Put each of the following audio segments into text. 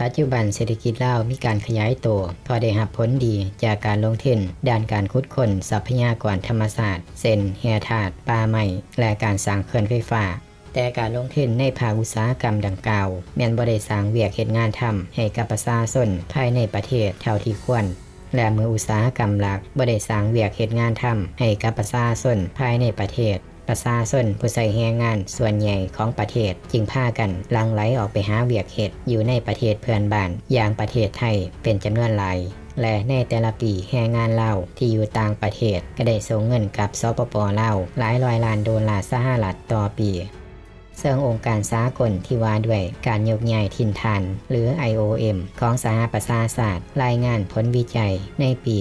ปัจจุบันเศรษฐกิจลาวมีการขยายตัวพอได้รับผลดีจากการลงทุนด้านการขุดค้นทรัพยากรธรรมศาสตร์เส้นแห่ธาตุป่าไม้และการสร้างเขื่อนไฟฟ้าแต่การลงทุนในภาคอุตสาหกรรมดังกล่าวแม่นบ่ได้สร้างเวียกเฮ็ดงานทำให้กับประชาชนภายในประเทศเท่าที่ควร และเมื่ออุตสาหกรรมหลักบ่ได้สร้างเวียกเฮ็ดงานทำให้กับประชาชนภายในประเทศ ประชาชนผู้ใช้แรงงานส่วนใหญ่ของประเทศจึงพากันลังไหลออกไปหาเวียกเห็ดอยู่ในประเทศเพื่อนบ้านอย่างประเทศไทยเป็นจำนวนหลายและในแต่ละปีแรงงานเลาที่อยู่ต่างประเทศก็ได้ส่งเงินกับสปปเลาหลายร้อยล้านดอลลาร์สหรัฐต่อปี ซึ่งองค์การสากลที่ว่าด้วยการยกย้ายถิ่นฐาน หรือ IOM ของสหประชาชาติรายงานผลวิจัยในปี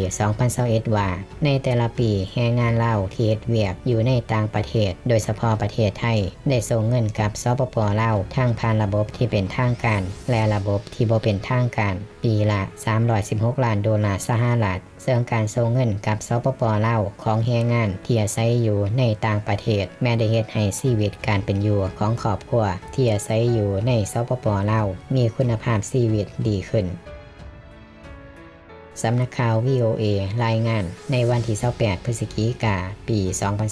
2021 ว่า ในแต่ละปีแรงงานเลาวที่เฮ็ดเวียกอยู่ในต่างประเทศ โดยเฉพาะประเทศไทย ได้ส่งเงินกับสปปลาทางผ่านระบบที่เป็นทางการ และระบบที่บ่เป็นทางการ ปีละ 316 ล้านดอลลาร์สหรัฐ ซึ่งการส่งเงินกับสปปลาวของแรงงานที่อาศัยอยู่ในต่างประเทศ แม้ได้เฮ็ดให้ชีวิตการเป็นอยู่ของครอบครัวที่อาศัยอยู่ในสปปลาวมีคุณภาพชีวิตดีขึ้น สำนักข่าว VOA รายงานในวันที่28พฤศจิกาปี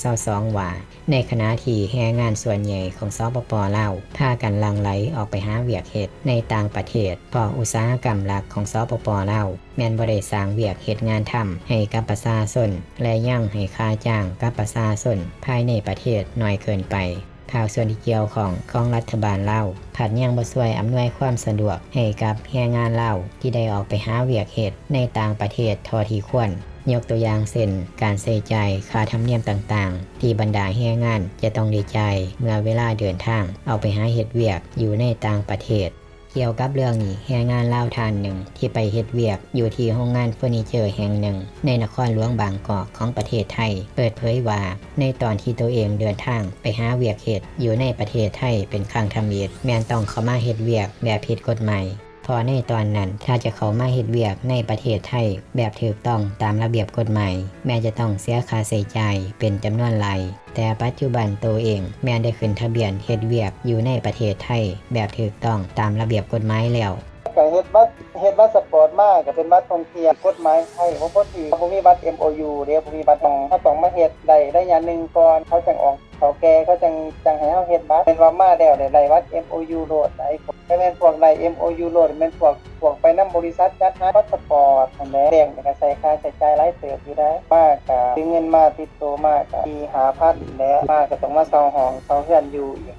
2022ว่า ในขณะที่แรงงานส่วนใหญ่ของสปปลาวพากันลังไหลออกไปหาเวียกเฮ็ดในต่างประเทศเพราะอุตสาหกรรมหลักของสปปลาวแม่นบ่ได้สร้างเวียกเฮ็ดงานทำให้กับประชาชนและยังให้ค่าจ้างกับประชาชนภายในประเทศน้อยเกินไป ข่าวส่วนที่เกี่ยวของของรัฐบาลเล่าผัดยังบ่ช่วยอำนวยความสะดวกให้กับแรงงานเล่าที่ได้ออกไปหาเวียกเห็ดในต่างประเทศทอที่ควรยกตัวอย่างเช่นการเส่ใจายค่าธรรมเนียมต่างๆ ที่บรรดาแรงงานจะต้องได้จ่ายเมื่อเวลาเดินทางเอาไปหาเหตุเวียกอยู่ในต่างประเทศ กี่ยวกับเรื่องนี้แรงงานลาวทานหนึ่งที่ไปเฮ็ดเวียกอยู่ที่โรงงานเฟอร์นิเจอร์แห่งหนึ่ง ในนครหลวงบางกอกของประเทศไทย เปิดเผยว่า ในตอนที่ตัวเองเดินทางไปหาเวียกเฮ็ดอยู่ในประเทศไทยเป็นครั้งทำอิฐแมนต้องเข้ามาเฮ็ดเวียกแบบผิดกฎหมาย พอในตอนนั้นถ้าจะเข้ามาเฮ็ดเวียกในประเทศไทย แบบถูกต้องตามระเบียบกฎหมายแม่จะต้องเสียค่าใช้จ่ายเป็นจำนวนหลายแต่ปัจจุบันตัวเองแม่ได้ขึ้นทะเบียนเฮ็ดเวียกอยู่ในประเทศไทย แบบถูกต้องตามระเบียบกฎหมายแล้ว เฮดบัตเฮ็ดบัตสปอร์ตมากก็เป็นบัตรท่องเที่ยวกฎหมายไทยบ่พอดีบ่มีบัตร MOU เด้บ่มีบัตรของเขาต้องมาเฮ็ดได้ได้ยางหนึงก่อนเขาจังออกเขาแกเขาจังจังให้เฮาเฮ็ดบัตรเป็นว่ามาแล้วได้ได้บัตร MOU โหลดได้ถ้าแม่นพวกได้ MOU โหลดแม่นพวกพวกไปนำบริษัทจัดหาบัตรสปอร์ตนั่นแหละแดงก็ใช้ค่าใช้จ่ายหลายเติบอยู่ได้มากก็ซื้อเงินมาติดตัวมากก็มีหาพันแล้วมากก็ต้องมาเช่าห้องเช่าเรือนอยู่อีก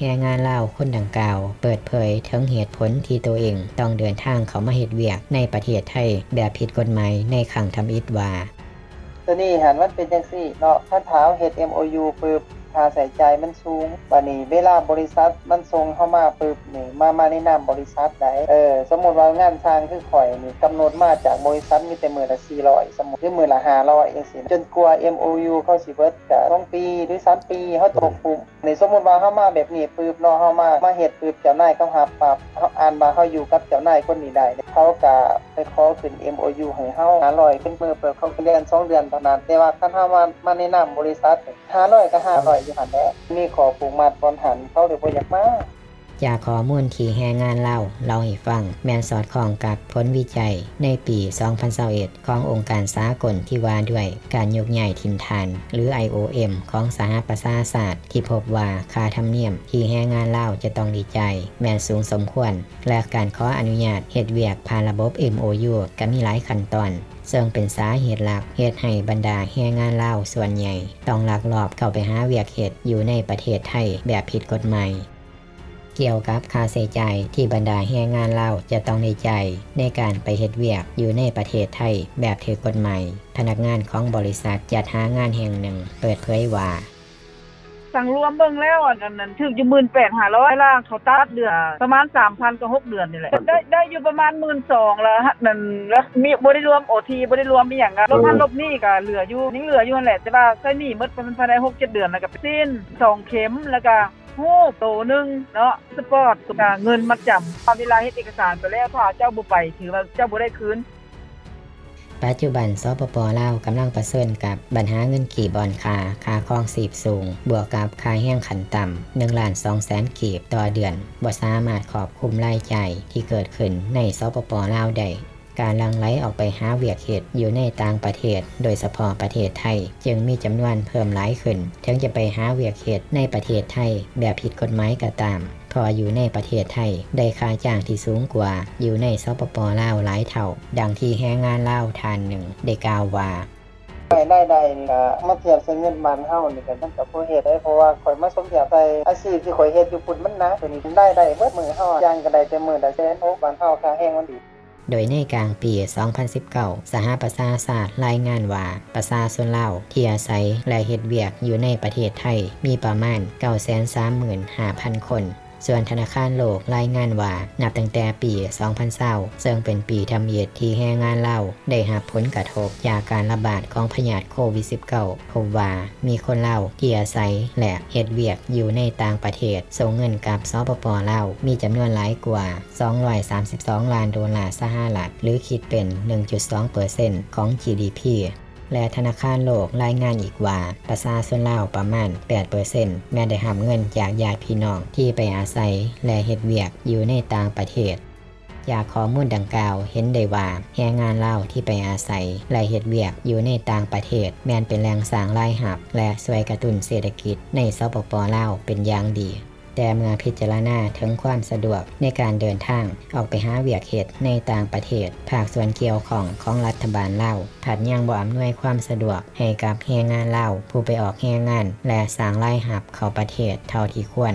แรงงานลาวคนดังกล่าว เปิดเผยถึงเหตุผลที่ตัวเองต้องเดินทางเขามาเฮ็ดเวียกในประเทศไทย แบบผิดกฎหมายในขังทำอิฐว่าตัวนี้หันมันเป็นจังซี่เนาะถ้าเท้าเฮ็ด MOU ปึ๊บค่าใส่ใจมันสูงบัดนี้เวลาบริษัทมันส่งเข้ามาปึ๊บนี่มามาในนามบริษัทใดเออสมมุติว่างานสร้างคือข่อยนี่กำหนดมาจากบริษัทมีแต่มื้อละ400สมมุติหรือมื้อละ500จังซี่จนกว่า MOU เข้าสิเบิดก็2ปีหรือ3ปีเฮาตกปุ่ม ในสมมติว่าเฮามาแบบนี้ปืบเนาะเฮามามาเฮ็ดปืบเจ้านายเขาหับปรับเฮาอ่านว่าเฮาอยู่กับเจ้านายคนนี้ได้เขาก็ไปขอขึ้น MOU ให้เฮา500เป็นมื้อเปิดเขาเดือน2เดือนเท่านั้นแต่ว่าคันเฮามามาแนะนำบริษัทนี่500ก็500อยู่หั่นแหละมีขอผูกมัดบอนหันเขาเลยบ่อยากมา จากข้อมูลที่แรงงานเล่าเราให้ฟัง แมนสอดคล้องกับผลวิจัยในปี 2021ขององค์การสากลที่ว่าด้วยการยกย้ายถิ่นฐาน หรือ IOM ของสหประชาชาติที่พบว่าค่าธรรมเนียม ที่แรงงานเล่าจะต้องดีใจ แมนสูงสมควร และการขออนุญาตเฮ็ดเวียกผ่านระบบ MOU ก็มีหลายขั้นตอนซึ่งเป็นสาเหตุหลักเหตุให้บรรดาแรงงานเล่าส่วนใหญ่ ต้องลักลอบเข้าไปหาเวียกเฮ็ดอยู่ในประเทศไทยแบบผิดกฎหมาย เกี่ยวกับค่าใช้จ่ายที่บรรดาแรงงานลาวจะต้องได้จ่ายในการไปเฮ็ดเวียกอยู่ในประเทศไทยแบบถูกกฎหมายพนักงานของบริษัทจัดหางานแห่งหนึ่ง เปิดเผยว่าสั่งรวมเบิ่งแล้วอันนั้นถึกอยู่18,500ล่างเขาตัดเดือนประมาณ3,000ก็6เดือนนี่แหละได้ได้อยู่ประมาณ12,000แล้วฮะนั่นแล้วมีบ่ได้รวม OT บ่ได้รวมอีหยังก็ลบพันลบหนี้ก็เหลืออยู่ยังเหลืออยู่นั่นแหละแต่ว่าใช้หนี้หมดประมาณภายใน6 7เดือนแล้วก็สิ้นสองเข็มแล้วก็ ฮู้โตหนึงเนาะสปอร์ตก็เงินมัดจำเวลาเฮ็ดเอกสารไปแล้วถ้าเจ้าบ่ไปถือว่าเจ้าบ่ได้คืน ปัจจุบันสปปลาวกำลังประเสริญกับปัญหาเงินกีบบอนคาคาคลองสีบสูง บวกกับค่าแห้งขันต่ำ1ล้าน2แสนกีบต่อเดือนบ่สามารถขอบคุมรายจ่ายที่เกิดขึ้นในสปปลาวได้ การลังไหลออกไปหาเวียกเหตุอยู่ในต่างประเทศ โดยเฉพาะประเทศไทย จึงมีจำนวนเพิ่มหลายขึ้น ถึงจะไปหาเวียกเหตุในประเทศไทย แบบผิดกฎหมายก็ตาม พออยู่ในประเทศไทย ได้ค่าจ้างที่สูงกว่า อยู่ในสปปลาวหลายเท่า ดังที่แรงงานลาวทานหนึ่งได้กล่าวว่ารายได้ใดนี่ก็มาเทียบใส่เงินบานเฮานี่ก็มันก็บ่เฮ็ดได้เพราะว่าข่อยมาสมเทียบใส่อาชีพที่ข่อยเฮ็ดอยู่พุ่นมันนะตัวนี้ได้ได้เบิดมือเฮาย่างก็ได้แต่มื้อละแสนโอ้บ้านเฮาค่าแรงมันดี โดยในกลางปี 2019 สหประชาชาติรายงานว่า ประชาชนลาวที่อาศัยและเฮ็ดเวียกอยู่ในประเทศไทย มีประมาณ 935,000 คน ส่วนธนาคารโลกรายงานว่า นับตั้งแต่ปี 2020ซึ่งเป็นปีทำเยียดที่แรงงานเล่า ได้รับผลกระทบจากการระบาดของพยาธิโควิด -19 พบว่ามีคนเล่าที่อาศัยและเฮ็ดเวียกอยู่ในต่างประเทศ ส่งเงินกับสปปลามีจำนวนหลายกว่า 232 ล้านดอลลาร์สหรัฐหรือคิดเป็น 1.2%ของ GDP และธนาคารโลกรายงานอีกว่า ประชาชนลาวประมาณ 8%แม้ได้รับเงินจากญาติพี่น้องที่ไปอาศัย และเฮ็ดเวียกอยู่ในต่างประเทศจากข้อมูลดังกล่าวเห็นได้ว่าแรงงานลาวที่ไปอาศัย และเฮ็ดเวียกอยู่ในต่างประเทศ แม้นเป็นแรงสร้างรายหับ และช่วยกระตุ้นเศรษฐกิจในสปปลาวเป็นอย่างดี แต่เมื่อพิจารณาถึงความสะดวกในการเดินทางออกไปหาเวียกเหตุในต่างประเทศ ภาคส่วนเกี่ยวของของรัฐบาลเล่าผัดยังบ่อำนวยความสะดวกให้กับแรงงานเล่าผู้ไปออกแรงงาน และสร้างรายหับเข้าประเทศเท่าที่ควร